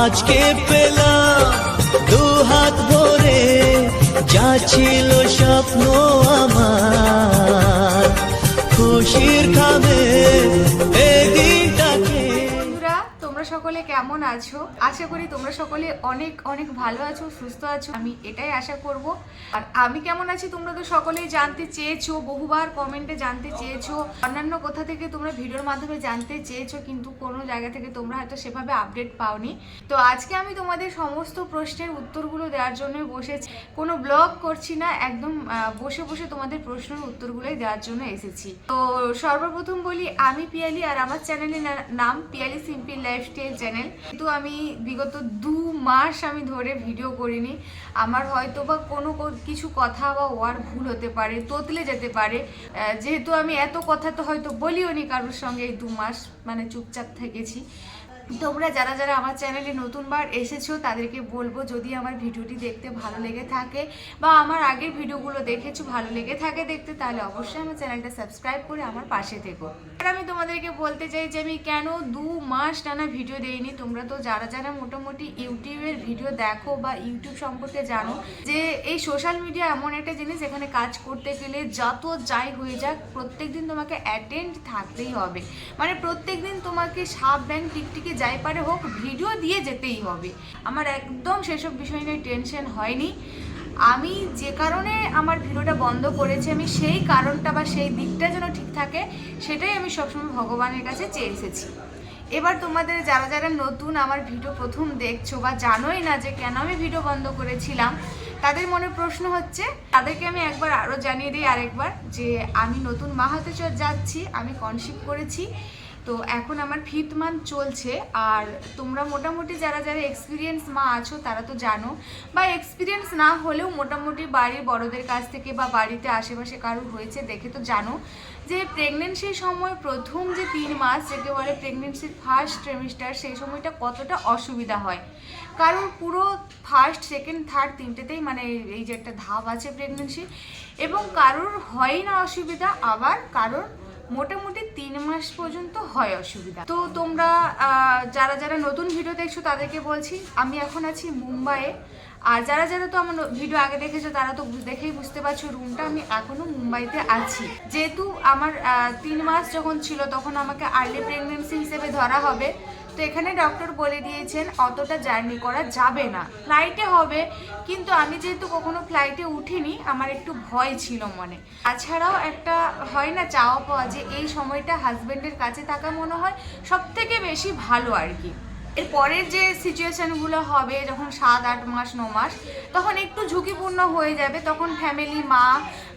আজকে পেলাম দু হাত ভরে যা স্বপ্ন আমার। খুশির খাবে সকলে কেমন আছো? আশা করি তোমরা সকলে অনেক অনেক ভালো আছো, সুস্থ আছো। আমি এটাই আশা করব। আর আমি কেমন আছি তোমরা তো সকলেই জানতে চেয়েছো, বহুবার কমেন্টে জানতে চেয়েছো। অন্যান্য কোথা থেকে তোমরা ভিডিওর মাধ্যমে জানতে চেয়েছো, কিন্তু কোনো জায়গা থেকে তোমরা হয়তো সেভাবে আপডেট পাওনি। তো আজকে আমি তোমাদের সমস্ত প্রশ্নের উত্তরগুলো দেওয়ার জন্য বসেছি। কোনো ব্লগ করছি না, একদম বসে বসে তোমাদের প্রশ্নের উত্তরগুলোই দেওয়ার জন্য এসেছি। তো সর্বপ্রথম বলি, আমি পিয়ালি আর আমার চ্যানেলের নাম পিয়ালি সিম্পল লাইফস্টাইল চ্যানেল কিন্তু আমি বিগত দু মাস আমি ধরে ভিডিও করিনি। আমার হয়তো বা কোনো কিছু কথা বা ওয়ার ভুল হতে পারে, তোতলে যেতে পারে। যেহেতু আমি এত কথা তো হয়তো বলিও নি কারোর সঙ্গে এই দু মাস মানে চুপচাপ থেকেছি। তোমরা যারা যারা আমার চ্যানেলে নতুনবার এসেছ, তাদেরকে বলব যদি আমার ভিডিওটি দেখতে ভালো লেগে থাকে বা আমার আগের ভিডিওগুলো দেখেছ, ভালো লেগে থাকে দেখতে, তাহলে অবশ্যই আমার চ্যানেলটা সাবস্ক্রাইব করে আমার পাশে থেকো। আর আমি তোমাদেরকে বলতে চাই যে আমি কেন দু মাস টানা ভিডিও দেইনি? তোমরা তো যারা যারা মোটামুটি ইউটিউবের ভিডিও দেখো বা ইউটিউব সম্পর্কে জানো যে এই সোশ্যাল মিডিয়া এমন একটা জিনিস, এখানে কাজ করতে গেলে যত যাই হয়ে যাক, প্রত্যেকদিন তোমাকে অ্যাটেন্ড থাকতেই হবে। মানে প্রত্যেকদিন তোমাকে সাপ ব্যাংক টিকটিকি যাই পারে হোক ভিডিও দিয়ে যেতেই হবে। আমার একদম সেসব বিষয় নিয়ে টেনশন হয়নি। আমি যে কারণে আমার ভিডিওটা বন্ধ করেছি, আমি সেই কারণটা বা সেই দিকটা যেন ঠিক থাকে, সেটাই আমি সবসময় ভগবানের কাছে চেয়ে এসেছি। এবার তোমাদের যারা যারা নতুন আমার ভিডিও প্রথম দেখছ বা জানোই না যে কেন আমি ভিডিও বন্ধ করেছিলাম, তাদের মনে প্রশ্ন হচ্ছে, তাদেরকে আমি একবার আরও জানিয়ে দিই আরেকবার যে আমি নতুন মা হতে যাচ্ছি, আমি কনসিভ করেছি। তো এখন আমার ফিফথ মান্থ চলছে, আর তোমরা মোটামুটি যারা যারা এক্সপিরিয়েন্স মা আছো, তারা তো জানো। বা এক্সপিরিয়েন্স না হলেও মোটামুটি বাড়ির বড়দের কাছ থেকে বা বাড়িতে আশেপাশে কারোর হয়েছে দেখে তো জানো যে প্রেগনেন্সির সময় প্রথম যে তিন মাস, যেকে বলে প্রেগনেন্সির ফার্স্ট ট্রেমিস্টার সেই সময়টা কতটা অসুবিধা হয়। কারণ পুরো ফার্স্ট সেকেন্ড থার্ড তিনটেতেই মানে এই যে একটা ধাপ আছে প্রেগনেন্সি এবং কারোর হয় না অসুবিধা, আবার কারোর মোটামুটি তিন মাস পর্যন্ত হয় অসুবিধা। তো তোমরা যারা যারা নতুন ভিডিও দেখছ তাদেরকে বলছি, আমি এখন আছি মুম্বাইয়ে। আর যারা যারা তো আমার ভিডিও আগে দেখেছ, তারা তো দেখেই বুঝতে পারছ রুমটা আমি এখনও মুম্বাইতে আছি। যেহেতু আমার তিন মাস যখন ছিল, তখন আমাকে আর্লি প্রেগনেন্সি হিসেবে ধরা হবে। তো এখানে ডক্টর বলে দিয়েছেন, অতটা জার্নি করা যাবে না। ফ্লাইটে হবে, কিন্তু আমি যেহেতু কখনো ফ্লাইটে উঠিনি, আমার একটু ভয় ছিল মনে। তাছাড়াও একটা হয় না, চাওয়া পাওয়া যে এই সময়টা হাজবেন্ডের কাছে থাকা মনে হয় সব থেকে বেশি ভালো আর কি। এর পরের যে সিচুয়েশানগুলো হবে, যখন সাত, আট মাস, ন মাস, তখন একটু ঝুঁকিপূর্ণ হয়ে যাবে। তখন ফ্যামিলি মা,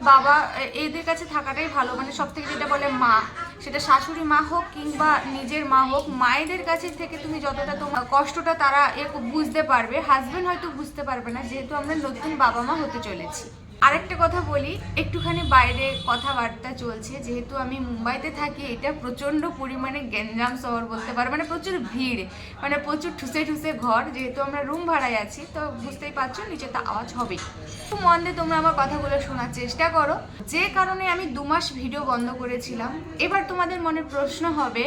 বাবা, এদের কাছে থাকাটাই ভালো। মানে সব থেকে যেটা বলে মা সেটা শাশুড়ি মা হোক কিংবা নিজের মা হোক, মায়েদের কাছে থেকে তুমি যতটা তোমার কষ্টটা তারা বুঝতে পারবে হাজব্যান্ড হয়তো বুঝতে পারবে না, যেহেতু আমরা নতুন বাবা মা হতে চলেছি। আরেকটা কথা বলি, একটুখানি বাইরে কথাবার্তা চলছে, যেহেতু আমি মুম্বাইতে থাকি, এটা প্রচণ্ড পরিমাণে গ্যাঞ্জাম শহর বলতে পারো মানে প্রচুর ভিড় মানে প্রচুর ঠুসে ঠুসে ঘর, যেহেতু আমরা রুম ভাড়ায় আছি, তো বুঝতেই পারছ নিচে তো আওয়াজ হবেই। খুব মন দিয়ে তোমরা আমার কথাগুলো শোনার চেষ্টা করো। যে কারণে আমি দু মাস ভিডিও বন্ধ করেছিলাম, এবার তোমাদের মনে প্রশ্ন হবে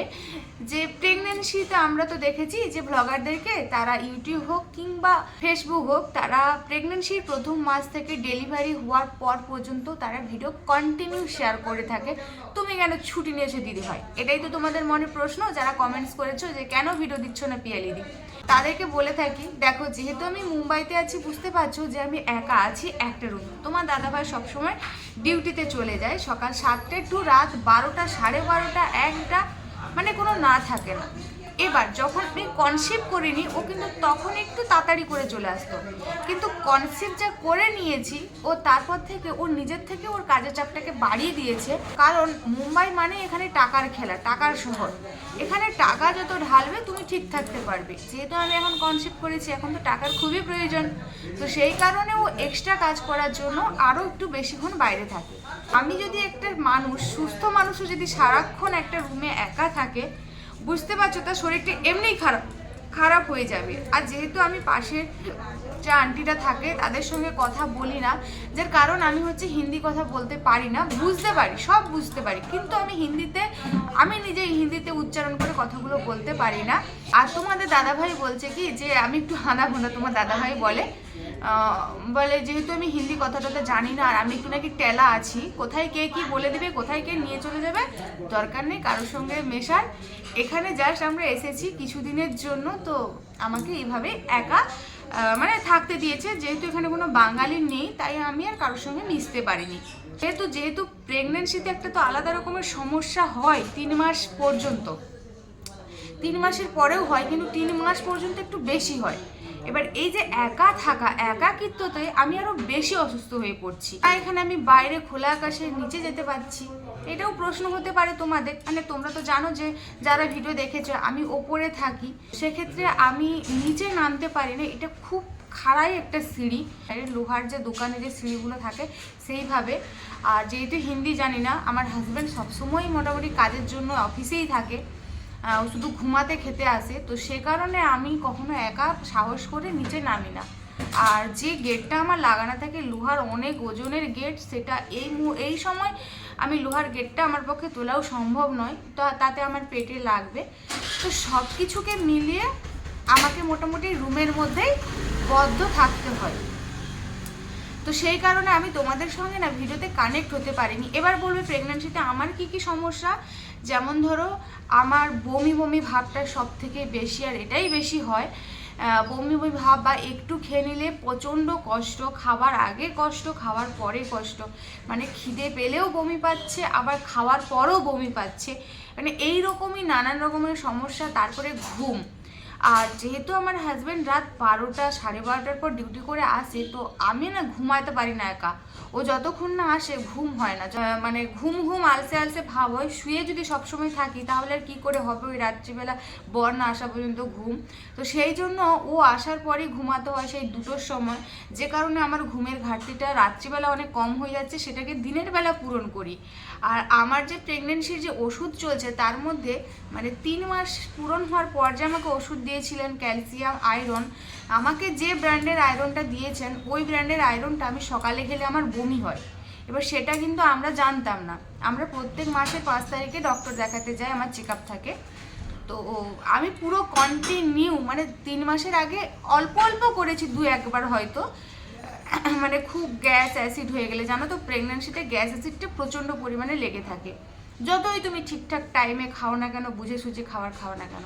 যে প্রেগনেন্সিতে আমরা তো দেখেছি যে ব্লগারদেরকে তারা ইউটিউব হোক কিংবা ফেসবুক হোক, তারা প্রেগনেন্সির প্রথম মাস থেকে ডেলিভারি হওয়ার পর পর্যন্ত তারা ভিডিও কন্টিনিউ শেয়ার করে থাকে। তুমি কেন ছুটি নিয়েছো দিদি ভাই? এটাই তো তোমাদের মনে প্রশ্ন, যারা কমেন্টস করেছ যে কেন ভিডিও দিচ্ছ না পিয়ালিদি তাদেরকে বলে থাকি, দেখো যেহেতু আমি মুম্বাইতে আছি, বুঝতে পারছ যে আমি একা আছি একটা রুম তোমার দাদাভাই সবসময় ডিউটিতে চলে যায়, সকাল সাতটা টু রাত বারোটা, সাড়ে বারোটা, একটা মানে কোনো না থাকে না। এবার যখন আমি কনসিভ করিনি, ও কিন্তু তখন একটু তাড়াতাড়ি করে চলে আসতো। কিন্তু কনসিভ যা করে নিয়েছি, ও তারপর থেকে ও নিজের থেকে ওর কাজের চাপটাকে বাড়িয়ে দিয়েছে। কারণ মুম্বাই মানে এখানে টাকার খেলা, টাকার শহর। এখানে টাকা যত ঢালবে, তুমি ঠিক থাকতে পারবে। যেহেতু আমি এখন কনসিভ করেছি, এখন তো টাকার খুবই প্রয়োজন। তো সেই কারণে ও এক্সট্রা কাজ করার জন্য আরও একটু বেশিক্ষণ বাইরে থাকে। আমি যদি একটা মানুষ, সুস্থ মানুষও যদি সারাক্ষণ একটা রুমে একা থাকে বুঝতে পারছ, তার শরীরটা এমনিই খারাপ খারাপ হয়ে যাবে। আর যেহেতু আমি পাশের যে আন্টিটা থাকে, তাদের সঙ্গে কথা বলি না, যার কারণ আমি হচ্ছে হিন্দি কথা বলতে পারি না, বুঝতে পারি, সব বুঝতে পারি, কিন্তু আমি হিন্দিতে, আমি নিজে হিন্দিতে উচ্চারণ করে কথাগুলো বলতে পারি না। আর তোমাদের দাদাভাই বলছে কি, যে আমি একটু হানা ভোনা তোমার দাদাভাই বলে। বলে যেহেতু আমি হিন্দি কথাটা তো জানি না, আর আমি একটু নাকি টেলা আছি, কোথায় কে কি বলে দেবে, কোথায় কে নিয়ে চলে যাবে, দরকার নেই কারোর সঙ্গে মেশার। এখানে জাস্ট আমরা এসেছি কিছুদিনের জন্য, তো আমাকে এইভাবে একা মানে থাকতে দিয়েছে, যেহেতু এখানে কোনো বাঙালি নেই, তাই আমি আর কারোর সঙ্গে মিশতে পারিনি। যেহেতু যেহেতু প্রেগনেন্সিতে একটা তো আলাদা রকমের সমস্যা হয়, তিন মাস পর্যন্ত। তিন মাসের পরেও হয়, কিন্তু তিন মাস পর্যন্ত একটু বেশি হয়। এবার এই যে একা থাকা, একাকিত্বতে আমি আরও বেশি অসুস্থ হয়ে পড়ছি। আর এখানে আমি বাইরে খোলা আকাশের নিচে যেতে পারছি। এটাও প্রশ্ন হতে পারে তোমাদের। মানে তোমরা তো জানো যে, যারা ভিডিও দেখেছ, আমি ওপরে থাকি। সেক্ষেত্রে আমি নিচে নামতে পারি না। এটা খুব খাড়াই একটা সিঁড়ি। লোহার যে দোকানে যে সিঁড়িগুলো থাকে, সেইভাবে। আর যেহেতু হিন্দি জানি না, আমার হাজব্যান্ড সবসময় মোটামুটি কাজের জন্য অফিসেই থাকে। ও শুধু ঘুমাতে খেতে আসে। তো সে কারণে আমি কখনো একা সাহস করে নিচে নামি না। আর যে গেটটা আমার লাগানো থাকে, লোহার অনেক ওজনের গেট, সেটা এই এই সময় আমি লোহার গেটটা আমার পক্ষে তোলাও সম্ভব নয়। তো, তাতে আমার পেটে লাগবে। তো সব কিছুকে মিলিয়ে আমাকে মোটামুটি রুমের মধ্যেই বদ্ধ থাকতে হয়। তো সেই কারণে আমি তোমাদের সঙ্গে না, ভিডিওতে কানেক্ট হতে পারিনি। এবার বলবে প্রেগন্যান্সিতে আমার কি কি সমস্যা? যেমন ধরো, আমার বমি বমি ভাবটা সব থেকে বেশি আর এটাই বেশি হয় বমি বমি ভাব বা একটু খেয়ে নিলে প্রচণ্ড কষ্ট, খাবার আগে কষ্ট খাওয়ার পরে কষ্ট। মানে খিদে পেলেও বমি পাচ্ছে, আবার খাওয়ার পরেও বমি পাচ্ছে। মানে এই রকমই নানান রকমের সমস্যা, তারপরে ঘুম। আর যেহেতু আমার হাজব্যান্ড রাত বারোটা সাড়ে বারোটার পর ডিউটি করে আসে, তো আমি না ঘুমাতে পারি না একা। ও যতক্ষণ না আসে, ঘুম হয় না। মানে ঘুম ঘুম আলসে আলসে ভাব হয়। শুয়ে যদি সবসময় থাকি, তাহলে আর কী করে হবে? ওই রাত্রিবেলা বর না আসা পর্যন্ত ঘুম। তো সেই জন্য ও আসার পরেই ঘুমাতে হয় সেই দুটোর সময়। যে কারণে আমার ঘুমের ঘাটতিটা রাত্রিবেলা অনেক কম হয়ে যাচ্ছে, সেটাকে দিনের বেলা পূরণ করি। আর আমার যে প্রেগনেন্সির যে ওষুধ চলছে, তার মধ্যে মানে তিন মাস পূরণ হওয়ার পর যে আমাকে ওষুধ দিয়েছিলেন ক্যালসিয়াম আয়রন আমাকে যে ব্র্যান্ডের আয়রনটা দিয়েছেন, ওই ব্র্যান্ডের আয়রনটা আমি সকালে খেলে আমার বমি হয়। এবার সেটা কিন্তু আমরা জানতাম না। আমরা প্রত্যেক মাসের পাঁচ তারিখে ডক্টর দেখাতে যাই, আমার চেক থাকে। তো আমি পুরো কন্টিনিউ মানে তিন মাসের আগে অল্প অল্প করেছি দু একবার হয়তো। মানে খুব গ্যাস অ্যাসিড হয়ে গেলে, জানো তো প্রেগনেন্সিতে গ্যাস অ্যাসিডটা প্রচণ্ড পরিমাণে লেগে থাকে। যতই তুমি ঠিকঠাক টাইমে খাও না কেন, বুঝে সুঝে খাবার খাও না কেন,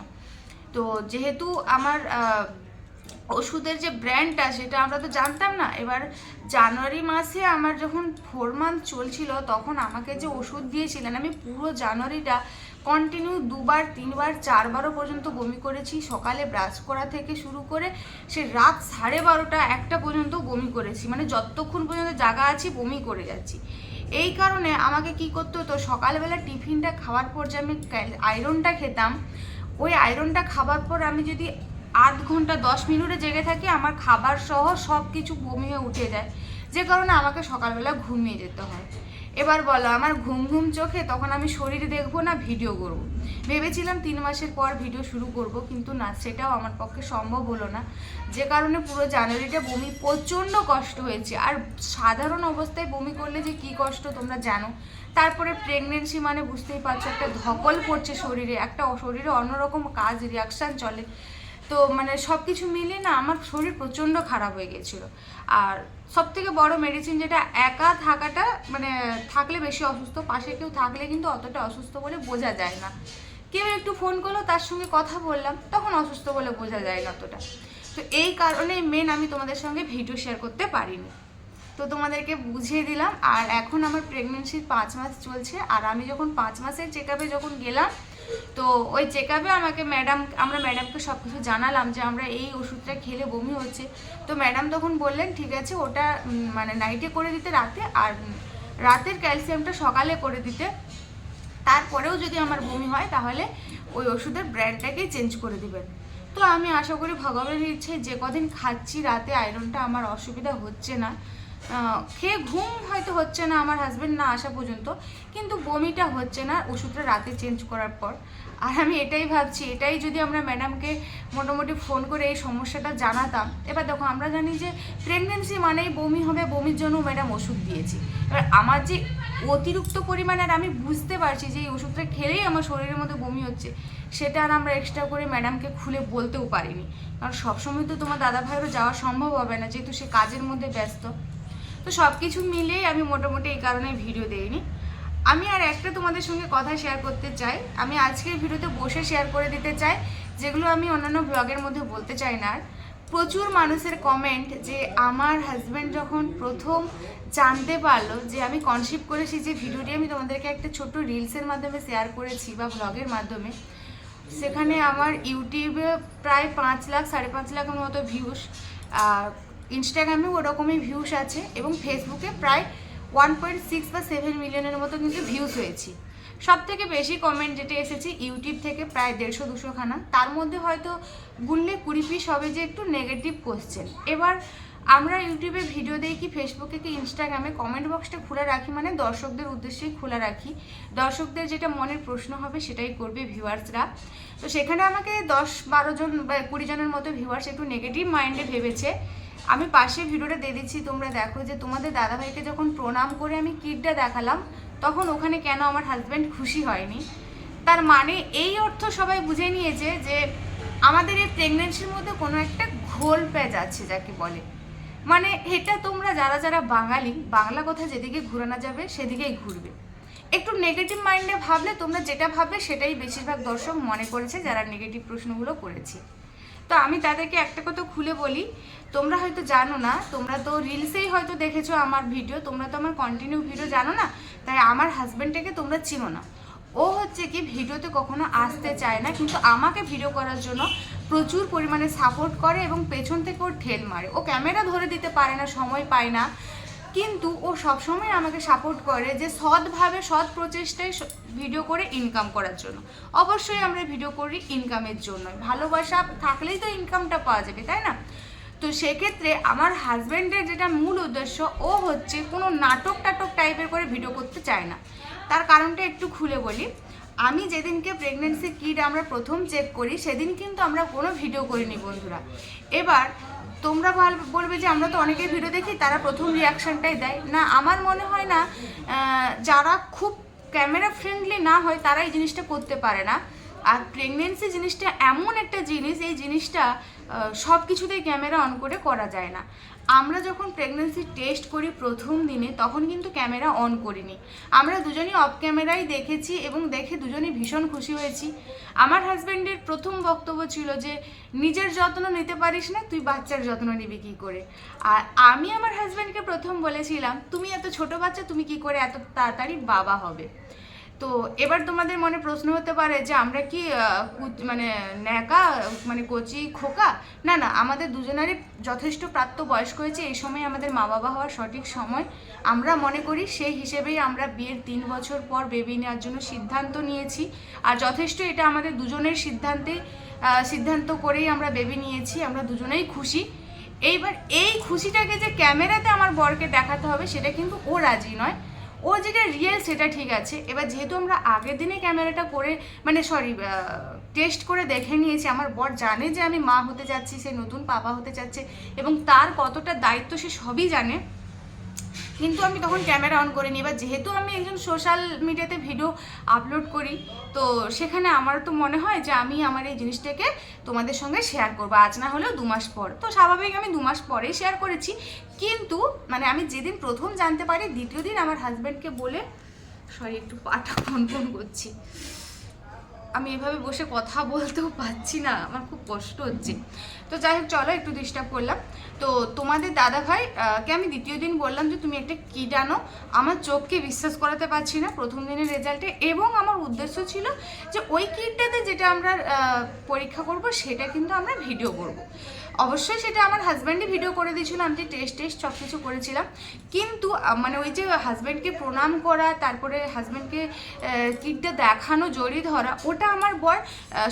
তো যেহেতু আমার ওষুধের যে ব্র্যান্ডটা সেটা আমরা তো জানতাম না, এবার জানুয়ারি মাসে আমার যখন ফোর মান্থ চলছিল, তখন আমাকে যে ওষুধ দিয়েছিলেন, আমি পুরো জানুয়ারিটা কন্টিনিউ দুবার, তিনবার, চারবারও পর্যন্ত বমি করেছি। সকালে ব্রাশ করা থেকে শুরু করে সে রাত সাড়ে বারোটা একটা পর্যন্ত বমি করেছি। মানে যতক্ষণ পর্যন্ত জাগা আছি, বমি করে যাচ্ছি। এই কারণে আমাকে কি করতে হতো? সকালবেলা টিফিনটা খাওয়ার পর যে আমি আয়রনটা খেতাম, ওই আয়রনটা খাবার পর আমি যদি আধ ঘণ্টা, দশ মিনিটে জেগে থাকি, আমার খাবার সহ সব কিছু বমি হয়ে উঠে যায়। যে কারণে আমাকে সকালবেলা ঘুমিয়ে যেতে হয়। এবার বলো, আমার ঘুম ঘুম চোখে তখন আমি শরীরে দেখব না, ভিডিও করব? ভেবেছিলাম তিন মাসের পর ভিডিও শুরু করব, কিন্তু না, সেটাও আমার পক্ষে সম্ভব হলো না। যে কারণে পুরো জানুয়ারিটা বমি প্রচণ্ড কষ্ট হয়েছে। আর সাধারণ অবস্থায় বমি করলে যে কি কষ্ট তোমরা জানো? তারপরে প্রেগনেন্সি মানে বুঝতেই পারছ, একটা ধকল পড়ছে শরীরে, একটা শরীরে অন্যরকম কাজ রিয়াকশান চলে। তো মানে সব কিছু মিলিয়ে না আমার শরীর প্রচণ্ড খারাপ হয়ে গেছিল। আর সব থেকে বড় মেডিসিন যেটা, একা থাকাটা মানে থাকলে বেশি অসুস্থ, পাশে কেউ থাকলে কিন্তু অতটা অসুস্থ বলে বোঝা যায় না। কেউ একটু ফোন করল, তার সঙ্গে কথা বললাম, তখন অসুস্থ বলে বোঝা যায় না অতটা। তো এই কারণে মেন আমি তোমাদের সঙ্গে ভিডিও শেয়ার করতে পারিনি। তো তোমাদেরকে বুঝিয়ে দিলাম, আর এখন আমার প্রেগনেন্সির পাঁচ মাস চলছে, আর আমি যখন পাঁচ মাসের চেক যখন গেলাম তো ওই চেক আমাকে ম্যাডাম আমরা ম্যাডামকে সব কিছু জানালাম যে আমরা এই ওষুধটা খেলে বমি হচ্ছে। তো ম্যাডাম তখন বললেন, ঠিক আছে, ওটা মানে নাইটে করে দিতে, রাতে, আর রাতের ক্যালসিয়ামটা সকালে করে দিতে। তারপরেও যদি আমার বমি হয়, তাহলে ওই ওষুধের ব্র্যান্ডটাকেই চেঞ্জ করে দিবেন। তো আমি আশা করি ভগবানের ইচ্ছে যে কদিন খাচ্ছি রাতে আয়রনটা আমার অসুবিধা হচ্ছে না। খেয়ে ঘুম হয়তো হচ্ছে না, আমার হাজব্যান্ড না আসা পর্যন্ত, কিন্তু বমিটা হচ্ছে না ওষুধটা রাতে চেঞ্জ করার পর। আর আমি এটাই ভাবছি, এটাই যদি আমরা ম্যাডামকে মোটামুটি ফোন করে এই সমস্যাটা জানাতাম, এবার দেখো আমরা জানি যে প্রেগনেন্সি মানেই বমি হবে, বমির জন্য ম্যাডাম ওষুধ দিয়েছি। এবার আমার যে অতিরিক্ত পরিমাণে, আর আমি বুঝতে পারছি যে এই ওষুধটা খেলেই আমার শরীরের মধ্যে বমি হচ্ছে, সেটা আর আমরা এক্সট্রা করে ম্যাডামকে খুলে বলতেও পারিনি। কারণ সবসময় তো তোমার দাদা ভাইয়েরও যাওয়া সম্ভব হবে না, যেহেতু সে কাজের মধ্যে ব্যস্ত। তো সব কিছু মিলিয়েই আমি মোটামুটি এই কারণে ভিডিও দেইনি। আমি আর একটা তোমাদের সঙ্গে কথা শেয়ার করতে চাই। আমি আজকের ভিডিওতে বসে শেয়ার করে দিতে চাই, যেগুলো আমি অন্যান্য ব্লগের মধ্যে বলতে চাই না। আর প্রচুর মানুষের কমেন্ট যে আমার হাজব্যান্ড যখন প্রথম জানতে পারল যে আমি কনসিভ করেছি যে ভিডিওটি আমি তোমাদেরকে একটা ছোট্ট রিলসের মাধ্যমে শেয়ার করেছি বা ব্লগের মাধ্যমে, সেখানে আমার ইউটিউবে প্রায় পাঁচ লাখ, সাড়ে পাঁচ লাখের মতো ভিউস আর ইনস্টাগ্রামে ওরকমই ভিউস আছে এবং ফেসবুকে প্রায় ওয়ান পয়েন্ট সিক্স বা সেভেন মিলিয়নের মতো কিন্তু ভিউস হয়েছি। সব থেকে বেশি কমেন্ট যেটা এসেছে ইউটিউব থেকে প্রায় দেড়শো, দুশো খানা। তার মধ্যে হয়তো গুনলে কুড়ি পিস হবে যে একটু নেগেটিভ কোশ্চেন এবার আমরা ইউটিউবে ভিডিও দিই কি ফেসবুকে কি ইনস্টাগ্রামে কমেন্ট বক্সটা খোলা রাখি মানে দর্শকদের উদ্দেশ্যেই খোলা রাখি। দর্শকদের যেটা মনের প্রশ্ন হবে সেটাই করবে ভিউয়ার্সরা তো সেখানে আমাকে দশ, বারো জন বা কুড়ি জনের মতো ভিউয়ার্স একটু নেগেটিভ মাইন্ডে ভেবেছে। আমি পাশে ভিডিওটা দিয়ে দিচ্ছি, তোমরা দেখো যে তোমাদের দাদাভাইকে যখন প্রণাম করে আমি কিটটা দেখালাম, তখন ওখানে কেন আমার হাজব্যান্ড খুশি হয়নি? তার মানে এই অর্থ সবাই বুঝে নিয়েছে যে আমাদের এই প্রেগনেন্সির মধ্যে কোনো একটা ঘোল প্যাচ আছে যাকে বলে। মানে এটা তোমরা যারা যারা বাঙালি, বাংলা কথা যেদিকে ঘুরানো যাবে সেদিকেই ঘুরবে। একটু নেগেটিভ মাইন্ডে ভাবলে তোমরা যেটা ভাববে সেটাই বেশিরভাগ দর্শক মনে করেছে যারা নেগেটিভ প্রশ্নগুলো করেছে। তো আমি তাদেরকে একটা কথা খুলে বলি, তোমরা হয়তো জানো না, তোমরা তো রিলসেই হয়তো দেখেছ আমার ভিডিও, তোমরা তো আমার কন্টিনিউ ভিডিও জানো না, তাই আমার হাজব্যান্ডটাকে তোমরা চিনো না। ও হচ্ছে কি ভিডিওতে কখনো আসতে চায় না, কিন্তু আমাকে ভিডিও করার জন্য প্রচুর পরিমাণে সাপোর্ট করে এবং পেছন থেকে ওর ঠেল মারে। ও ক্যামেরা ধরে দিতে পারে না, সময় পায় না। কিন্তু ও সবসময় আমাকে সাপোর্ট করে যে সৎভাবে, সৎ প্রচেষ্টায় ভিডিও করে ইনকাম করার জন্য। অবশ্যই আমরা ভিডিও করি ইনকামের জন্য ভালোবাসা থাকলেই তো ইনকামটা পাওয়া যাবে, তাই না? তো সেক্ষেত্রে আমার হাজব্যান্ডের যেটা মূল উদ্দেশ্য, ও হচ্ছে কোনো নাটক টাটক টাইপের করে ভিডিও করতে চায় না। তার কারণটা একটু খুলে বলি। আমি যেদিনকে প্রেগনেন্সি কিট আমরা প্রথম চেক করি, সেদিন কিন্তু আমরা কোনো ভিডিও করিনি, বন্ধুরা। এবার তোমরা ভাল- বলবে যে আমরা তো অনেকেই ভিডিও দেখি, তারা প্রথম রিয়াকশনটাই দেয়। না, আমার মনে হয় না যারা খুব ক্যামেরা ফ্রেন্ডলি না হয়, তারা এই জিনিসটা করতে পারে না। আর প্রেগনেন্সি জিনিসটা এমন একটা জিনিস, এই জিনিসটা সব কিছুতেই ক্যামেরা অন করে করা যায় না। আমরা যখন প্রেগনেন্সি টেস্ট করি প্রথম দিনে, তখন কিন্তু ক্যামেরা অন করিনি। আমরা দুজনই অফ ক্যামেরাই দেখেছি এবং দেখে দুজনই ভীষণ খুশি হয়েছি। আমার হাজব্যান্ডের প্রথম বক্তব্য ছিল যে, নিজের যত্ন নিতে পারিস না, তুই বাচ্চার যত্ন নিবি কী করে? আর আমি আমার হাজব্যান্ডকে প্রথম বলেছিলাম, তুমি এত ছোট বাচ্চা, তুমি কি করে এত তাড়াতাড়ি বাবা হবে? তো এবার তোমাদের মনে প্রশ্ন হতে পারে যে আমরা কি মানে ন্যাকা মানে কচি, খোকা? না না, আমাদের দুজনারই যথেষ্ট প্রাপ্ত বয়স্ক হয়েছে। এই সময় আমাদের মা বাবা হওয়ার সঠিক সময় আমরা মনে করি। সেই হিসেবেই আমরা বিয়ের তিন বছর পর বেবি নেওয়ার জন্য সিদ্ধান্ত নিয়েছি। আর যথেষ্ট এটা আমাদের দুজনের সিদ্ধান্তে সিদ্ধান্ত করেই আমরা বেবি নিয়েছি। আমরা দুজনেই খুশি। এইবার এই খুশিটাকে যে ক্যামেরাতে আমার বরকে দেখাতে হবে, সেটা কিন্তু ও রাজি নয়। ও যেটা রিয়েল সেটা ঠিক আছে। এবার যেহেতু আমরা আগের দিনে ক্যামেরাটা করে মানে সরি টেস্ট করে দেখে নিয়েছি, আমার বর জানে যে আমি মা হতে যাচ্ছি, সে নতুন পাপা হতে যাচ্ছে এবং তার কতটা দায়িত্ব সে সবই জানে। কিন্তু আমি তখন ক্যামেরা অন করিনি। এবার যেহেতু আমি একজন সোশ্যাল মিডিয়াতে ভিডিও আপলোড করি, তো সেখানে আমার তো মনে হয় যে আমি আমার এই জিনিসটাকে তোমাদের সঙ্গে শেয়ার করব। আজ না হলেও দু মাস পর। তো স্বাভাবিক আমি দু মাস পরেই শেয়ার করেছি। কিন্তু মানে আমি যেদিন প্রথম জানতে পারি, দ্বিতীয় দিন আমার হাজব্যান্ডকে বলে সরি একটু পাটা ফোন ফোন করছি। আমি এভাবে বসে কথা বলতেও পারছি না, আমার খুব কষ্ট হচ্ছে। তো যাই হোক, চলো একটু ডিস্টার্ব করলাম। তো তোমাদের দাদা ভাই কে আমি দ্বিতীয় দিন বললাম যে তুমি একটা কিট আনো আমার চোখকে বিশ্বাস করাতে পারছি না প্রথম দিনের রেজাল্টে এবং আমার উদ্দেশ্য ছিল যে ওই কিটটাতে যেটা আমরা পরীক্ষা করব সেটা কিন্তু আমরা ভিডিও করব। অবশ্যই সেটা আমার হাজব্যান্ডই ভিডিও করে দিয়েছিল, আমি টেস্ট টেস্ট সব কিছু করেছিলাম। কিন্তু মানে ওই যে হাজব্যান্ডকে প্রণাম করা, তারপরে হাজব্যান্ডকে কিটটা দেখানো, জড়িয়ে ধরা, ওটা আমার বর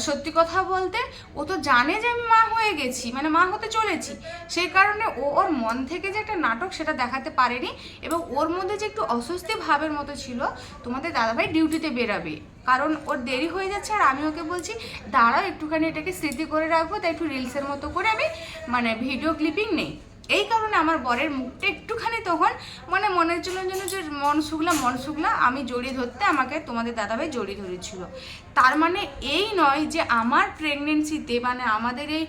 সত্যি কথা বলতে, ও তো জানে যে আমি মা হয়ে গেছি মানে মা হতে চলেছি। সেই কারণে ও ওর মন থেকে যে একটা নাটক সেটা দেখাতে পারেনি, এবং ওর মধ্যে যে একটু অস্বস্তি ভাবের মতো ছিল, তোমাদের দাদাভাই ডিউটিতে বেরাবে। কারণ ওর দেরি হয়ে যাচ্ছে, আর আমি ওকে বলছি, দাঁড়াও, একটুখানি এটাকে স্মৃতি করে রাখব, তাই একটু রিলসের মতো করে আমি মানে ভিডিও ক্লিপিং নেই। এই কারণে আমার বরের মুখটা একটুখানি তখন মানে মনের জন্য যেন যে মন শুকলা মন শুকলা, আমি জড়িয়ে ধরতে আমাকে তোমাদের দাদাভাই জড়িয়ে ধরেছিল। তার মানে এই নয় যে আমার প্রেগনেন্সিতে মানে আমাদের এই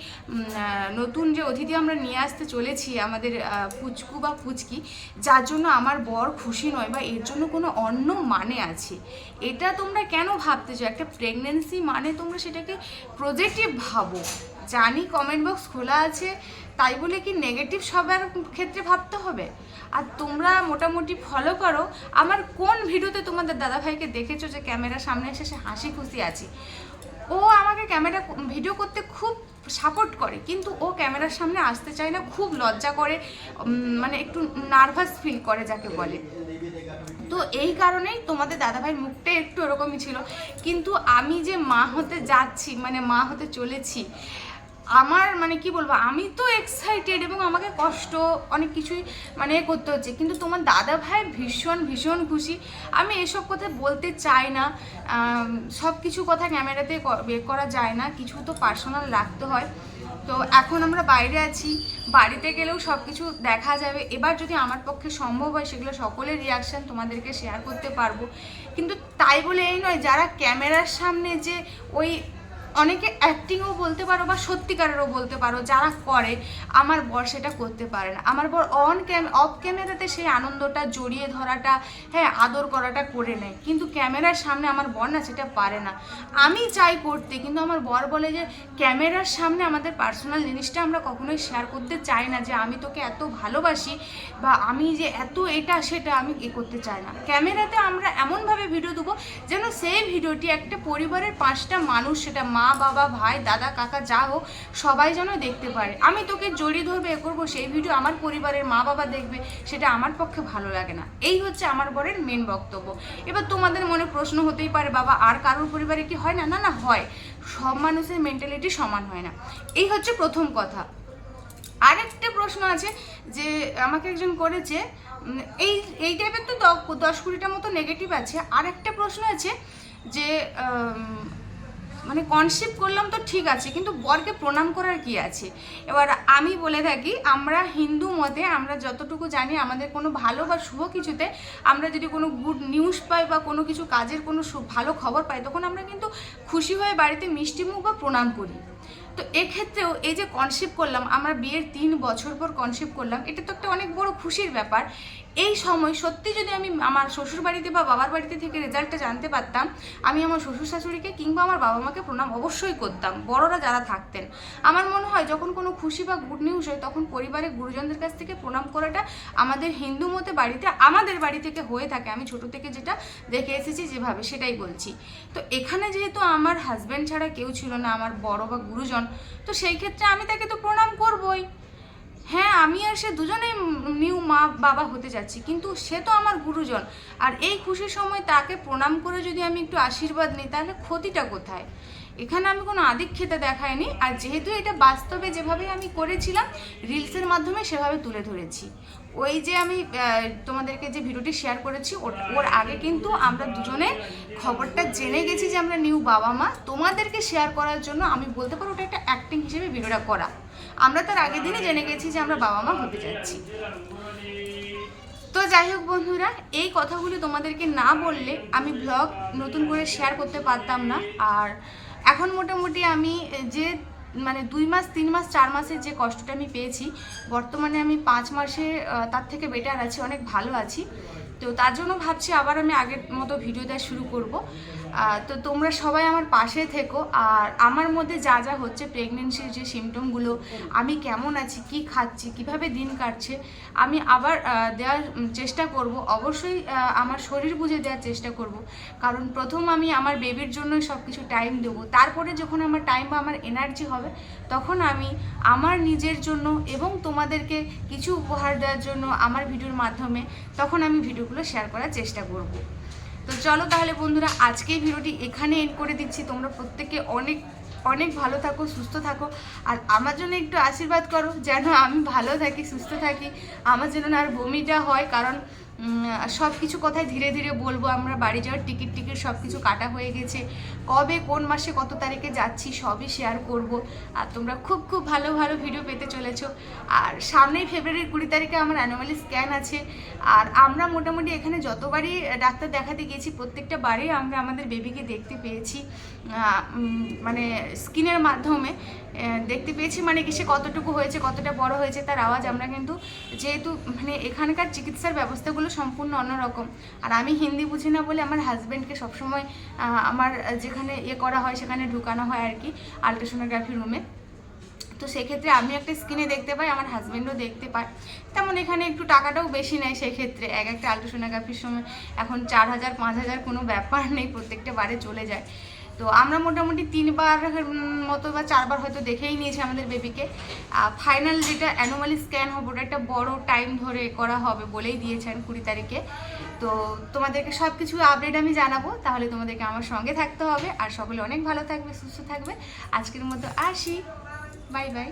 নতুন যে অতিথি আমরা নিয়ে আসতে চলেছি, আমাদের পুচকু বা পুচকি, যার জন্য আমার বর খুশি নয় বা এর জন্য কোনো অন্য মানে আছে। এটা তোমরা কেন ভাবতেছো? একটা প্রেগনেন্সি মানে তোমরা সেটাকে প্রজেক্টিভ ভাবো। জানি কমেন্ট বক্স খোলা আছে, তাই বলে কি নেগেটিভ সবার ক্ষেত্রে ভাবতে হবে? আর তোমরা মোটামুটি ফলো করো। আমার কোন ভিডিওতে তোমাদের দাদাভাইকে দেখেছ যে ক্যামেরার সামনে এসে সে হাসি খুশি আছে? ও আমাকে ক্যামেরা ভিডিও করতে খুব সাপোর্ট করে, কিন্তু ও ক্যামেরার সামনে আসতে চায় না, খুব লজ্জা করে মানে একটু নার্ভাস ফিল করে যাকে বলে। তো এই কারণেই তোমাদের দাদাভাইয়ের মুখটা একটু ওরকমই ছিল। কিন্তু আমি যে মা হতে যাচ্ছি মানে মা হতে চলেছি আমার মানে কি বলব, আমি তো এক্সাইটেড এবং আমাকে কষ্ট অনেক কিছুই মানে করতে হচ্ছে। কিন্তু তোমার দাদা ভাই ভীষণ ভীষণ খুশি। আমি এসব কথা বলতে চাই না। সব কিছু কথা ক্যামেরাতে বের করা যায় না। কিছু তো পার্সোনাল রাখতে হয়। তো এখন আমরা বাইরে আছি। বাড়িতে গেলেও সব কিছু দেখা যাবে। এবার যদি আমার পক্ষে সম্ভব হয়, সেগুলো সকলের রিয়াকশান তোমাদেরকে শেয়ার করতে পারব। কিন্তু তাই বলে এই নয়, যারা ক্যামেরার সামনে যে ওই অনেকে অ্যাক্টিংও বলতে পারো বা সত্যিকারেরও বলতে পারো, যারা করে, আমার বর সেটা করতে পারে না। আমার বর অন ক্যাম অফ ক্যামেরাতে সেই আনন্দটা জড়িয়ে ধরাটা হ্যাঁ আদর করাটা করে নেয়। কিন্তু ক্যামেরার সামনে আমার বর না সেটা পারে না। আমি চাই করতে, কিন্তু আমার বর বলে যে, ক্যামেরার সামনে আমাদের পার্সোনাল জিনিসটা আমরা কখনোই শেয়ার করতে চাই না, যে আমি তোকে এত ভালোবাসি বা আমি যে এত এটা সেটা আমি এ করতে চাই না। ক্যামেরাতে আমরা এমনভাবে ভিডিও দেবো যেন সেই ভিডিওটি একটা পরিবারের পাঁচটা মানুষ সেটা মা বাবা, ভাই, দাদা, কাকা, যা হোক, সবাই যেন দেখতে পারে। আমি তোকে জড়িয়ে ধরবে, এ করব, সেই ভিডিও আমার পরিবারের মা, বাবা দেখবে, সেটা আমার পক্ষে ভালো লাগে না। এই হচ্ছে আমার বরের মেন বক্তব্য। এবার তোমাদের মনে প্রশ্ন হতেই পারে, বাবা, আর কারোর পরিবারে কি হয় না? না না, হয়। সব মানুষের মেন্টালিটি সমান হয় না। এই হচ্ছে প্রথম কথা। আরেকটা প্রশ্ন আছে যে, আমাকে একজন করেছে এই এই টাইপের তো দশ কুড়িটা মতো নেগেটিভ আছে। আর একটা প্রশ্ন আছে যে মানে কনসেপ্ট করলাম তো ঠিক আছে, কিন্তু বরকে প্রণাম করার কি আছে? এবার আমি বলে থাকি, আমরা হিন্দু মতে আমরা যতটুকু জানি আমাদের কোনো ভালো বা শুভ কিছুতে আমরা যদি কোনো গুড নিউজ পাই বা কোনো কিছু কাজের কোনো ভালো খবর পাই, তখন আমরা কিন্তু খুশি হয়ে বাড়িতে মিষ্টি মুখ বা প্রণাম করি। তো এক্ষেত্রেও এই যে কনসেপ্ট করলাম, আমরা বিয়ের তিন বছর পর কনসেপ্ট করলাম, এটা তো একটা অনেক বড় খুশির ব্যাপার। এই সময় সত্যি যদি আমি আমার শ্বশুর বাড়িতে বা বাবার বাড়িতে থেকে রেজাল্টটা জানতে পারতাম, আমি আমার শ্বশুর শাশুড়িকে কিংবা আমার বাবা মাকে প্রণাম অবশ্যই করতাম, বড়রা যারা থাকতেন। আমার মনে হয় যখন কোনো খুশি বা গুড নিউজ হয়, তখন পরিবারে গুরুজনদের কাছ থেকে প্রণাম করাটা আমাদের হিন্দু মতে বাড়িতে, আমাদের বাড়ি থেকে হয়ে থাকে। আমি ছোট থেকে যেটা দেখে এসেছি যেভাবে সেটাই বলছি। তো এখানে যেহেতু আমার হাজব্যান্ড ছাড়া কেউ ছিল না, আমার বড় বা গুরুজন তো সেই ক্ষেত্রে আমি তাকে তো প্রণাম করবই। হ্যাঁ আমি আর সে দুজনেই নিউ মা বাবা হতে যাচ্ছি, কিন্তু সে তো আমার গুরুজন। আর এই খুশির সময় তাকে প্রণাম করে যদি আমি একটু আশীর্বাদ নিই, তাহলে ক্ষতিটা কোথায়? এখানে আমি কোনো আদিক খেতে দেখাইনি, আর যেহেতু এটা বাস্তবে যেভাবে আমি করেছিলাম, রিলসের মাধ্যমে সেভাবে তুলে ধরেছি। ওই যে আমি তোমাদেরকে যে ভিডিওটি শেয়ার করেছি, ওর- ওর আগে কিন্তু আমরা দুজনে খবরটা জেনে গেছি যে আমরা নিউ বাবা মা। তোমাদেরকে শেয়ার করার জন্য আমি বলতে পারো ওটা একটা অ্যাক্টিং হিসেবে ভিডিওটা করা। আমরা তার আগের দিনই জেনে গেছি যে আমরা বাবা মা হতে যাচ্ছি। তো যাই হোক বন্ধুরা, এই কথাগুলি তোমাদেরকে না বললে আমি ব্লগ নতুন করে শেয়ার করতে পারতাম না। আর এখন মোটামুটি আমি যে মানে দুই মাস, তিন মাস, চার মাসের যে কষ্টটা আমি পেয়েছি, বর্তমানে আমি পাঁচ মাসে তার থেকে বেটার আছি, অনেক ভালো আছি। তো তার জন্য ভাবছি আবার আমি আগের মতো ভিডিও দেওয়া শুরু করব। তো তোমরা সবাই আমার পাশে থেকো। আর আমার মধ্যে যা যা হচ্ছে প্রেগনেন্সির যে সিমটমগুলো আমি কেমন আছি, কি খাচ্ছি, কীভাবে দিন কাটছে, আমি আবার দেওয়ার চেষ্টা করব। অবশ্যই আমার শরীর বুঝে দেওয়ার চেষ্টা করব। কারণ প্রথম আমি আমার বেবির জন্য সব কিছু টাইম দেবো। তারপরে যখন আমার টাইম বা আমার এনার্জি হবে তখন আমি আমার নিজের জন্য এবং তোমাদেরকে কিছু উপহার দেওয়ার জন্য আমার ভিডিওর মাধ্যমে তখন আমি ভিডিওগুলো শেয়ার করার চেষ্টা করব। তো চলো তাহলে বন্ধুরা আজকেই ভিডিওটি এখানে এন্ড করে দিচ্ছি। তোমরা প্রত্যেকে অনেক অনেক ভালো থাকো, সুস্থ থাকো। আর আমার জন্য একটু আশীর্বাদ করো, যেন আমি ভালো থাকি, সুস্থ থাকি। আমার না আর বমিটা হয়, কারণ সব কিছু কথাই ধীরে ধীরে বলব, আমরা বাড়ি যাওয়ার টিকিট টিকিট সব কিছু কাটা হয়ে গেছে। কবে, কোন মাসে কত তারিখে যাচ্ছি সবই শেয়ার করব। আর তোমরা খুব খুব ভালো ভালো ভিডিও পেতে চলেছো। আর সামনেই ফেব্রুয়ারির কুড়ি তারিখে আমার অ্যানুয়ালি স্ক্যান আছে। আর আমরা মোটামুটি এখানে যতবারই ডাক্তার দেখাতে গিয়েছি, প্রত্যেকটা বারে আমরা আমাদের বেবিকে দেখতে পেয়েছি। মানে স্কিনের মাধ্যমে। দেখতে পেয়েছি মানে কি সে কতটুকু হয়েছে, কতটা বড় হয়েছে তার আওয়াজ। আমরা কিন্তু যেহেতু মানে এখানকার চিকিৎসার ব্যবস্থাগুলো সম্পূর্ণ অন্যরকম। আর আমি হিন্দি বুঝি না বলে আমার হাজব্যান্ডকে সবসময় আমার যেখানে ইয়ে করা হয় সেখানে ঢুকানো হয় আর কি আলট্রাসোনোগ্রাফি রুমে। তো সেক্ষেত্রে আমি একটা স্ক্রিনে দেখতে পাই, আমার হাজব্যান্ডও দেখতে পায়। তেমন এখানে একটু টাকাটাও বেশি নেয় সেক্ষেত্রে। এক একটা আলট্রাসোনোগ্রাফির সময় এখন চার হাজার, পাঁচ হাজার কোনো ব্যাপার নেই, প্রত্যেকটা বারে চলে যায়। তো আমরা মোটামুটি তিনবার মতো বা চারবার হয়তো দেখেই নিয়েছি আমাদের বেবিকে। ফাইনাল যেটা অ্যানুয়ালি স্ক্যান হবে, ওটা একটা বড় টাইম ধরে করা হবে বলেই দিয়েছেন কুড়ি তারিখে। তো তোমাদেরকে সব কিছু আপডেট আমি জানাব, তাহলে তোমাদেরকে আমার সঙ্গে থাকতে হবে। আর সকলে অনেক ভালো থাকবে, সুস্থ থাকবে। আজকের মতো আসি। Bye bye